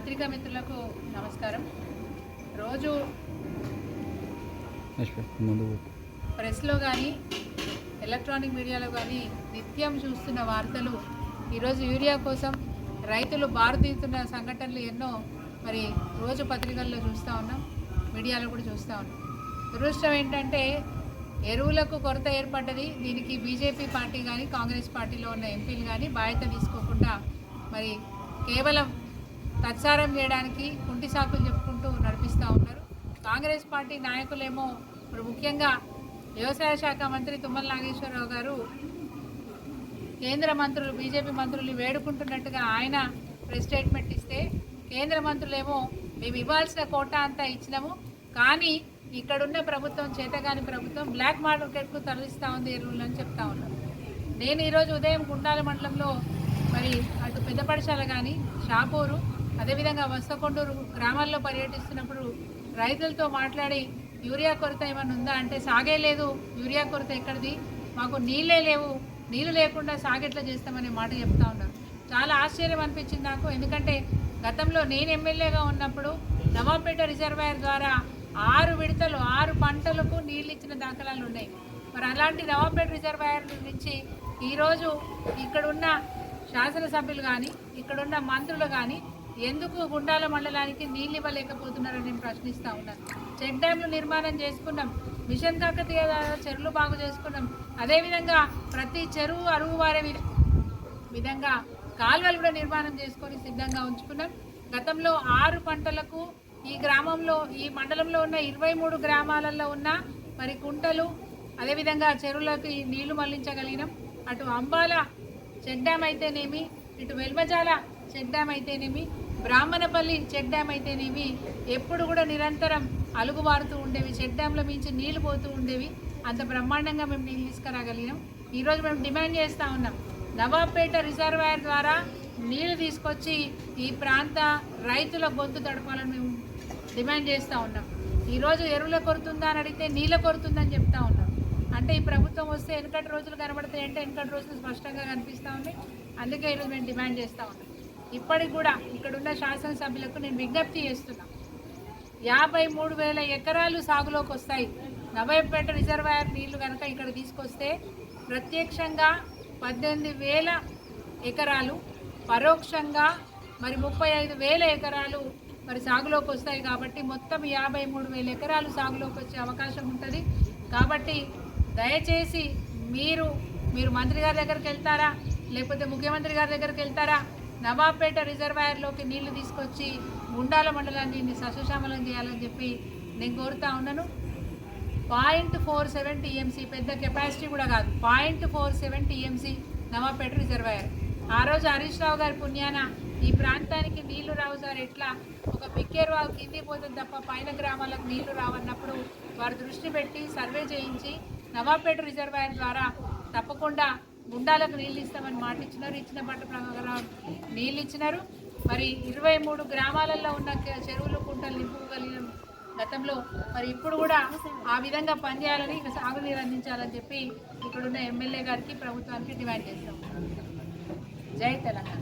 పత్రికా మిత్రులకు నమస్కారం. రోజు ప్రెస్లో కానీ ఎలక్ట్రానిక్ మీడియాలో కానీ నిత్యం చూస్తున్న వార్తలు ఈరోజు యూరియా కోసం రైతులు బారుతీస్తున్న సంఘటనలు ఎన్నో మరి రోజు పత్రికల్లో చూస్తూ ఉన్నాం మీడియాలో కూడా చూస్తూ ఉన్నాం. దురదృష్టం ఏంటంటే ఎరువులకు కొరత ఏర్పడ్డది. దీనికి బీజేపీ పార్టీ కానీ కాంగ్రెస్ పార్టీలో ఉన్న ఎంపీలు కానీ బాధ్యత తీసుకోకుండా మరి కేవలం తత్సారం చేయడానికి కుంటి సాకులు చెప్పుకుంటూ నడిపిస్తూ ఉన్నారు. కాంగ్రెస్ పార్టీ నాయకులేమో ఇప్పుడు ముఖ్యంగా వ్యవసాయ శాఖ మంత్రి తుమ్మల నాగేశ్వరరావు గారు కేంద్ర మంత్రులు బీజేపీ మంత్రులు వేడుకుంటున్నట్టుగా ఆయన ప్రెస్ స్టేట్మెంట్ ఇస్తే కేంద్ర మంత్రులేమో మేము ఇవ్వాల్సిన కోట అంతా ఇచ్చినాము కానీ ఇక్కడున్న ప్రభుత్వం చేతగాని ప్రభుత్వం బ్లాక్ మార్కెట్కు తరలిస్తూ ఉంది ఎరువులు అని చెప్తా ఉన్నారు. నేను ఈరోజు ఉదయం గుండాల మండలంలో మరి అటు పెద్దపడశాల కానీ షాపూరు అదేవిధంగా వస్తకొండూరు గ్రామాల్లో పర్యటిస్తున్నప్పుడు రైతులతో మాట్లాడి యూరియా కొరత ఏమైనా ఉందా అంటే సాగే లేదు యూరియా కొరత ఎక్కడిది? మాకు నీళ్ళే లేవు నీళ్ళు లేకుండా సాగెట్లా చేస్తామనే మాట చెప్తా ఉన్నారు. చాలా ఆశ్చర్యం అనిపించింది నాకు. ఎందుకంటే గతంలో నేను ఎమ్మెల్యేగా ఉన్నప్పుడు నవాపేట రిజర్వాయర్ ద్వారా ఆరు విడతలు ఆరు పంటలకు నీళ్ళు ఇచ్చిన దాఖలాలు ఉన్నాయి. మరి అలాంటి నవాపేట రిజర్వాయర్ నుంచి ఈరోజు ఇక్కడున్న శాసనసభ్యులు కానీ ఇక్కడున్న మంత్రులు కానీ ఎందుకు గుండాల మండలానికి నీళ్ళు ఇవ్వలేకపోతున్నారని నేను ప్రశ్నిస్తూ ఉన్నాను చెక్ డ్యాంలు నిర్మాణం చేసుకున్నాం. మిషన్ కాకతీయ చెరువులు బాగు చేసుకున్నాం. అదేవిధంగా ప్రతి చెరువు అరువు వారే వి- విధంగా కాలువలు కూడా నిర్మాణం చేసుకొని సిద్ధంగా ఉంచుకున్నాం. గతంలో ఆరు పంటలకు ఈ గ్రామంలో ఈ మండలంలో ఉన్న ఇరవై మూడు గ్రామాలలో ఉన్న మరి కుంటలు అదేవిధంగా చెరువులకు నీళ్ళు మళ్ళించగలిగినాం. అటు అంబాల చెక్ డ్యామ్ అయితేనేమి ఇటు వెల్మజాల చెక్ డ్యామ్ అయితేనేమి బ్రాహ్మణపల్లి చెక్ డ్యామ్ అయితేనేమి ఎప్పుడు కూడా నిరంతరం అలుగుబారుతూ ఉండేవి. చెక్ డ్యామ్లో మించి నీళ్ళు పోతూ ఉండేవి. అంత బ్రహ్మాండంగా మేము నీళ్ళు తీసుకురాగలిగినాం ఈరోజు మేము డిమాండ్ చేస్తూ ఉన్నాం. నవాబ్పేట రిజర్వాయర్ ద్వారా నీళ్ళు తీసుకొచ్చి ఈ ప్రాంత రైతుల గొంతు తడపాలని మేము డిమాండ్ చేస్తూ ఉన్నాం. ఈరోజు ఎరువుల కొరుతుందా అని అడిగితే నీళ్ళ కొరుతుందని చెప్తా ఉన్నాం. అంటే ఈ ప్రభుత్వం వస్తే వెనకటి రోజులు కనబడతాయి అంటే వెనకటి రోజులు స్పష్టంగా కనిపిస్తూ ఉంది అందుకే ఈరోజు మేము డిమాండ్ చేస్తూ ఉన్నాం. ఇప్పటికి కూడా ఇక్కడున్న శాసనసభ్యులకు నేను విజ్ఞప్తి చేస్తున్నా. యాభై మూడు వేల ఎకరాలు సాగులోకి వస్తాయి. నవాబ్పేట రిజర్వాయర్ నీళ్ళు కనుక ఇక్కడ తీసుకొస్తే ప్రత్యక్షంగా పద్దెనిమిది వేల ఎకరాలు పరోక్షంగా మరి ముప్పై ఐదు వేల ఎకరాలు మరి సాగులోకి వస్తాయి కాబట్టి మొత్తం యాభై మూడు వేల ఎకరాలు సాగులోకి వచ్చే అవకాశం ఉంటుంది. కాబట్టి దయచేసి మీరు మీరు మంత్రి గారి దగ్గరికి వెళ్తారా? లేకపోతే ముఖ్యమంత్రి గారి దగ్గరికి వెళ్తారా? నవాబ్పేట రిజర్వాయర్లోకి నీళ్ళు తీసుకొచ్చి గుండాల మండలాన్ని సస్యశ్యామలం చేయాలని చెప్పి నేను కోరుతా ఉన్నాను. పాయింట్ ఫోర్ సెవెన్ టీఎంసీ పెద్ద కెపాసిటీ కూడా కాదు. Point four seven TMC Navapeta reservoir. ఆ రోజు హరీష్ రావు గారి పుణ్యాన ఈ ప్రాంతానికి నీళ్ళు రావు సార్ ఎట్లా? ఒక పిక్కేరు వాగు కింది పోతుంది తప్ప పైన గ్రామాలకు నీళ్ళు రావన్నప్పుడు వారు దృష్టి పెట్టి సర్వే చేయించి నవాపేట రిజర్వాయర్ ద్వారా తప్పకుండా గుండాలకు నీళ్ళు ఇస్తామని మాట ఇచ్చినారు ఇచ్చిన పట్ట ప్రకారం నీళ్ళు ఇచ్చినారు. మరి ఇరవై మూడు గ్రామాలలో ఉన్న చెరువులు కుంటలు నింపుగలిగిన గతంలో మరి ఇప్పుడు కూడా ఆ విధంగా పనిచేయాలని ఇక సాగునీరు అందించాలని చెప్పి ఇక్కడున్న ఎమ్మెల్యే గారికి ప్రభుత్వానికి డిమాండ్ చేస్తాం. జై తెలంగాణ.